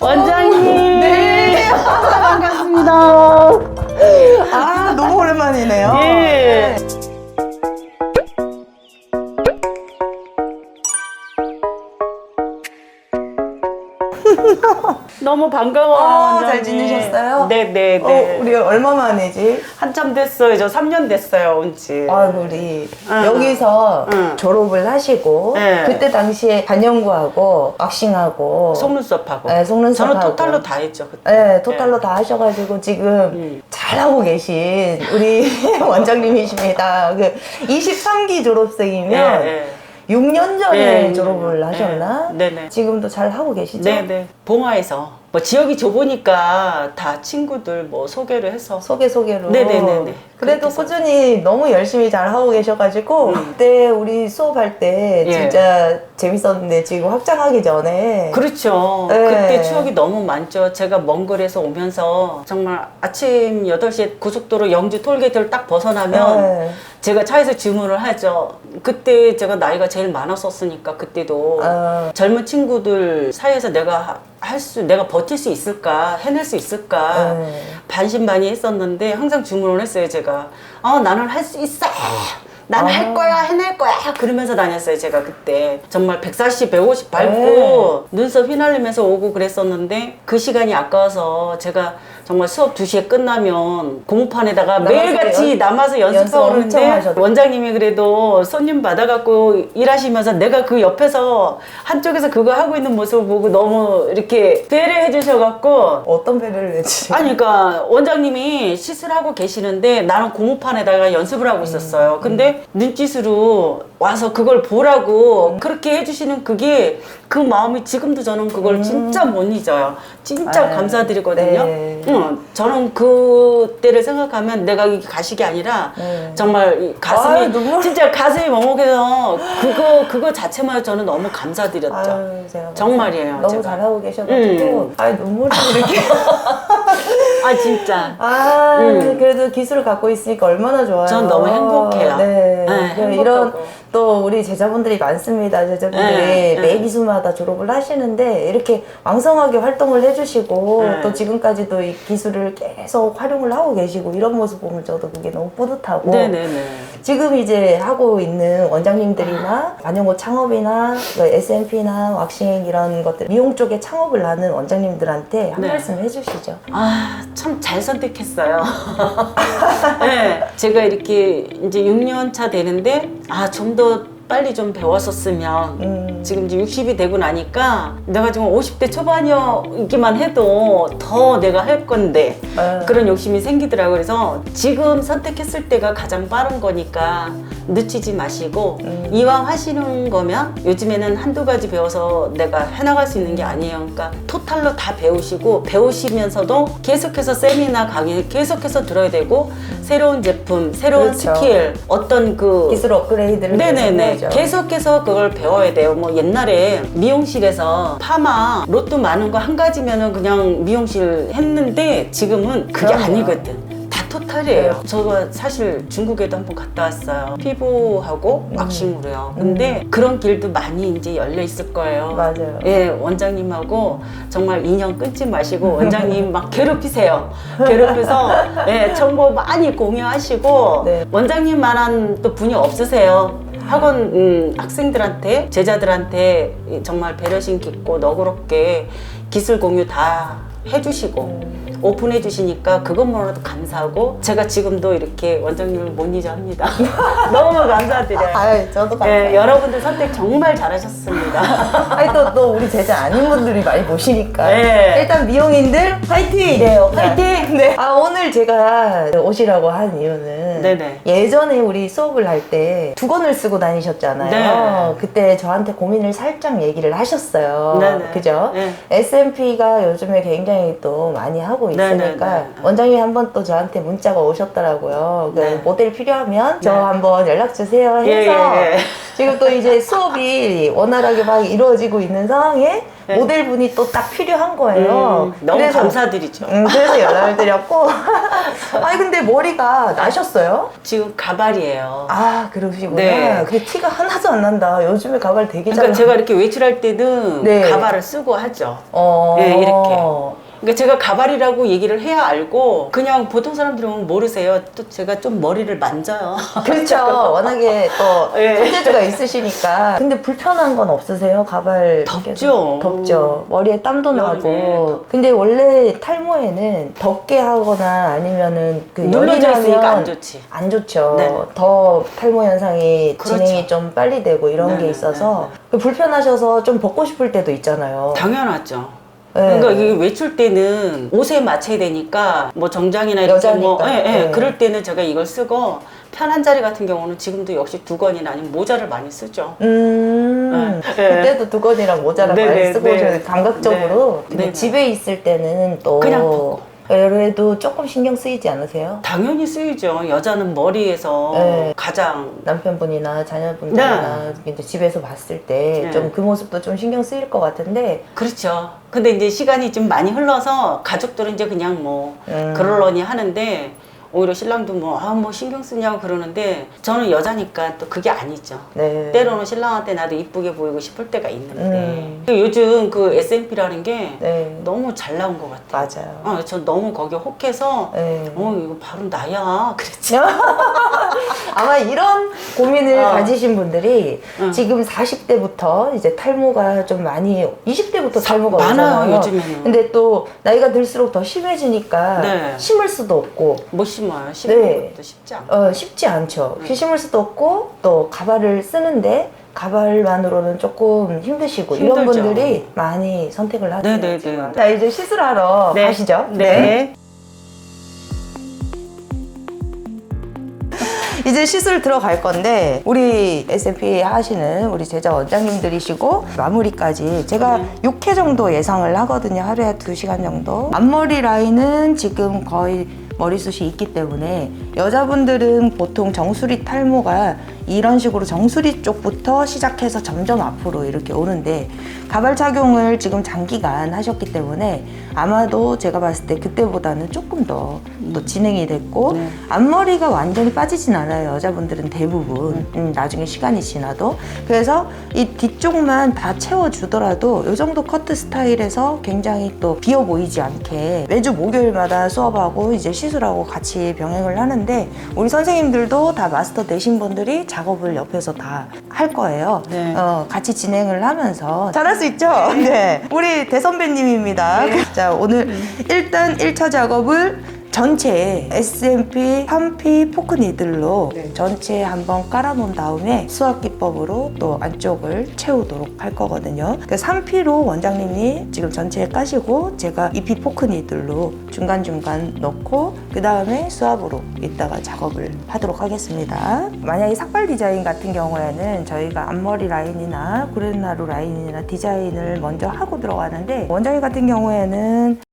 원장님. 네. 반갑습니다. 아, 너무 오랜만이네요. 예. 너무 반가워. 어, 잘. 지내셨어요? 네네네. 어, 우리 얼마 만이지? 한참 됐어요. 저 3년 됐어요, 온지. 아, 우리 응. 여기서 응. 졸업을 하시고 네. 그때 당시에 반영구하고 왁싱하고 속눈썹하고. 네, 속눈썹하고. 저는 토탈로 다 했죠. 그때. 네, 토탈로 다 하셔가지고 지금 음. 잘하고 계신 우리 원장님이십니다. 그 23기 졸업생이면 예, 예. 6년 전에 네, 졸업을 네, 하셨나? 네, 네. 지금도 잘 하고 계시죠? 네네. 봉화에서. 뭐 지역이 좁으니까 다 친구들 뭐 소개를 해서. 소개 소개로. 네네네네. 그래도 그렇게 해서. 꾸준히 너무 열심히 잘 하고 계셔가지고 그때 우리 수업할 때 음. 예. 진짜 재밌었는데 지금 확장하기 전에 그렇죠. 네. 그때 추억이 너무 많죠. 제가 먼 거리에서 오면서 정말 아침 8시에 고속도로 영주 톨게이트를 딱 벗어나면 네. 제가 차에서 주문을 하죠. 그때 제가 나이가 제일 많았었으니까 그때도 어. 젊은 친구들 사이에서 내가 할 수, 내가 버틸 수 있을까, 해낼 수 있을까 네. 반신반의했었는데 항상 주문을 했어요. 제가 어 나는 할 수 있어. 난 아. 할 거야, 해낼 거야. 그러면서 다녔어요, 제가 그때. 정말 140, 150 밟고 눈썹 휘날리면서 오고 그랬었는데 그 시간이 아까워서 제가 정말 수업 2시에 끝나면 남아서 매일같이 연- 남아서 연습 연습하고 엄청 그러는데. 원장님이 그래도 손님 받아갖고 일하시면서 내가 그 옆에서 한쪽에서 그거 하고 있는 모습을 보고 너무 이렇게 배려해 주셔갖고 어떤 배를 내지? 아니 그러니까 원장님이 시술하고 계시는데 나는 고무판에다가 연습을 하고 있었어요. 근데 눈짓으로 와서 그걸 보라고 그렇게 해주시는 그게 그 마음이 지금도 저는 그걸 진짜 못 잊어요. 진짜 아유, 감사드리거든요. 네. 응, 저는 그때를 생각하면 내가 이 가식이 아니라 네. 정말 이 가슴이 아유, 눈물. 진짜 가슴이 먹먹해서 그거 그거 자체만 저는 너무 감사드렸죠. 아유, 제가 정말이에요, 너무 제가. 잘하고 계셔가지고 음. 아 눈물이 이렇게 아 진짜. 아 음. 그래도 기술을 갖고 있으니까 얼마나 좋아요. 전 너무 행복해요. 네, 네, 그 행복하고. 또 우리 제자분들이 많습니다. 제자분들이 네, 네. 매 기수마다 졸업을 하시는데 이렇게 왕성하게 활동을 해주시고 네. 또 지금까지도 이 기술을 계속 활용을 하고 계시고 이런 모습 보면 저도 그게 너무 뿌듯하고 네 네 네. 지금 이제 하고 있는 원장님들이나 반영고 창업이나 그 S&P나 왁싱 이런 것들 미용 쪽에 창업을 하는 원장님들한테 한 네. 말씀 해주시죠. 아, 참 잘 선택했어요. 네, 제가 이렇게 이제 6년 차 되는데, 아, 좀더 빨리 좀 배웠었으면, 음. 지금 이제 60이 되고 나니까, 내가 지금 50대 초반이기만 해도 더 내가 할 건데, 어. 그런 욕심이 생기더라고요. 그래서 지금 선택했을 때가 가장 빠른 거니까 늦추지 마시고 음. 이왕 하시는 거면 요즘에는 한두 가지 배워서 내가 해나갈 수 있는 게 아니에요. 그러니까 토탈로 다 배우시고 배우시면서도 계속해서 세미나 강의 계속해서 들어야 되고 새로운 제품, 새로운 그렇죠. 스킬, 어떤 그 기술 업그레이드를 네네네. 해야죠. 계속해서 그걸 배워야 돼요. 뭐 옛날에 미용실에서 파마, 로또 많은 거 한 가지면은 그냥 미용실 했는데 지금은 그게 그럼요. 아니거든. 다 토탈이에요. 저가 사실 중국에도 한번 갔다 왔어요. 피부하고 왁싱으로요. 근데 그런 길도 많이 이제 열려 있을 거예요. 맞아요. 예, 원장님하고 정말 인연 끊지 마시고 원장님 막 괴롭히세요. 괴롭혀서 예, 정보 많이 공유하시고 네. 원장님만한 또 분이 없으세요. 학원 음, 학생들한테 제자들한테 이 정말 배려심 깊고 너그럽게 기술 공유 다 해주시고 음. 오픈해 주시니까 그것만으로도 감사하고 제가 지금도 이렇게 원장님을 못 잊어 합니다. 너무 감사드려요. 아유, 저도 감사해요. 예, 여러분들 선택 정말 잘하셨습니다. 아니 또, 또 우리 제자 아닌 분들이 많이 보시니까 네. 일단 미용인들 화이팅! 네, 화이팅! 네. 아 오늘 제가 오시라고 한 이유는 네네. 예전에 우리 수업을 할 때 두건을 쓰고 다니셨잖아요. 네. 그때 저한테 고민을 살짝 얘기를 하셨어요. 네네. 그죠? 네. S&P가 요즘에 굉장히 또 많이 하고 있으니까 네, 네, 네. 원장님이 한번 또 저한테 문자가 오셨더라고요. 그 네. 모델 필요하면 저 네. 한번 연락 주세요 해서 예, 예, 예. 지금 또 이제 수업이 원활하게 막 이루어지고 있는 상황에 네. 모델분이 또 딱 필요한 거예요. 음, 너무 감사드리죠. 음, 그래서 연락을 드렸고 아니 근데 머리가 나셨어요? 지금 가발이에요. 아 그러시구나. 네. 근데 티가 하나도 안 난다. 요즘에 가발 되게 잘. 그러니까 제가 이렇게 외출할 때는 네. 가발을 쓰고 하죠. 어. 네, 이렇게. 그러니까 제가 가발이라고 얘기를 해야 알고 그냥 보통 사람들은 모르세요. 또 제가 좀 머리를 만져요. 그렇죠. 워낙에 또 예. 손재주가 있으시니까. 근데 불편한 건 없으세요? 가발. 덥죠. 덥죠. 머리에 땀도 나고. 근데 원래 탈모에는 덥게 하거나 아니면은 그 눌러져 있으니까 나면 안 좋지. 안 좋죠. 네. 더 탈모 현상이 그렇죠. 진행이 좀 빨리 되고 이런 네, 게 네, 있어서 그 불편하셔서 좀 벗고 싶을 때도 있잖아요. 당연하죠. 네. 그러니까 이게 외출 때는 옷에 맞춰야 되니까 뭐 정장이나 이렇게 뭐 여자니까. 예, 예. 네. 그럴 때는 제가 이걸 쓰고 편한 자리 같은 경우는 지금도 역시 두건이나 아니면 모자를 많이 쓰죠. 음, 네. 그때도 두건이랑 모자랑 네, 많이 네, 쓰고 네. 오셔서 감각적으로. 네. 근데 네. 집에 있을 때는 또 그냥 벗고. 그래도 조금 신경 쓰이지 않으세요? 당연히 쓰이죠. 여자는 머리에서 네. 가장 남편분이나 자녀분들이나 이제 집에서 봤을 때 네. 좀 그 모습도 좀 신경 쓰일 것 같은데 그렇죠. 근데 이제 시간이 좀 많이 흘러서 가족들은 이제 그냥 뭐 음. 그럴러니 하는데 오히려 신랑도 뭐 아 뭐 신경 쓰냐고 그러는데 저는 여자니까 또 그게 아니죠. 네. 때로는 신랑한테 나도 이쁘게 보이고 싶을 때가 있는데 음. 요즘 그 S&P라는 게 네. 너무 잘 나온 것 같아요. 맞아요. 어, 저 너무 거기에 혹해서 네. 어 이거 바로 나야 그랬지. 아마 이런 고민을 어. 가지신 분들이 응. 지금 40대부터 이제 탈모가 좀 많이 20대부터 탈모가 많아요, 오잖아요. 요즘에는. 근데 또 나이가 들수록 더 심해지니까 네. 심을 수도 없고 못 심어요. 심는 네. 것도 쉽지 않고. 어, 쉽지 않죠. 네. 심을 수도 없고 또 가발을 쓰는데 가발만으로는 조금 힘드시고 이런 힘들죠. 분들이 많이 선택을 하세요. 네네네. 지금. 자 이제 시술하러 가시죠. 네. 이제 시술 들어갈 건데 우리 S&P 하시는 우리 제자 원장님들이시고 마무리까지 제가 네. 6회 정도 예상을 하거든요. 하루에 2시간 정도. 앞머리 라인은 지금 거의 머리숱이 있기 때문에 여자분들은 보통 정수리 탈모가 이런 식으로 정수리 쪽부터 시작해서 점점 앞으로 이렇게 오는데 가발 착용을 지금 장기간 하셨기 때문에 아마도 제가 봤을 때 그때보다는 조금 더 또 진행이 됐고 네. 앞머리가 완전히 빠지진 않아요. 여자분들은 대부분. 음, 나중에 시간이 지나도. 그래서 이 뒤쪽만 다 채워주더라도 이 정도 커트 스타일에서 굉장히 또 비어 보이지 않게 매주 목요일마다 수업하고 이제 시술하고 같이 병행을 하는데 우리 선생님들도 다 마스터 되신 분들이 작업을 옆에서 다 할 거예요. 네. 어, 같이 진행을 하면서 잘할 수 있죠? 네. 우리 대선배님입니다. 자, 오늘 일단 1차 작업을 전체 S&P 3P 포크 니들로 전체 한번 깔아놓은 다음에 수학 기법으로 또 안쪽을 채우도록 할 거거든요. 그 3P로 원장님이 지금 전체에 까시고 제가 2P 포크 니들로 중간중간 넣고 그 다음에 수압으로 이따가 작업을 하도록 하겠습니다. 만약에 삭발 디자인 같은 경우에는 저희가 앞머리 라인이나 구렛나루 라인이나 디자인을 먼저 하고 들어가는데 원장님 같은 경우에는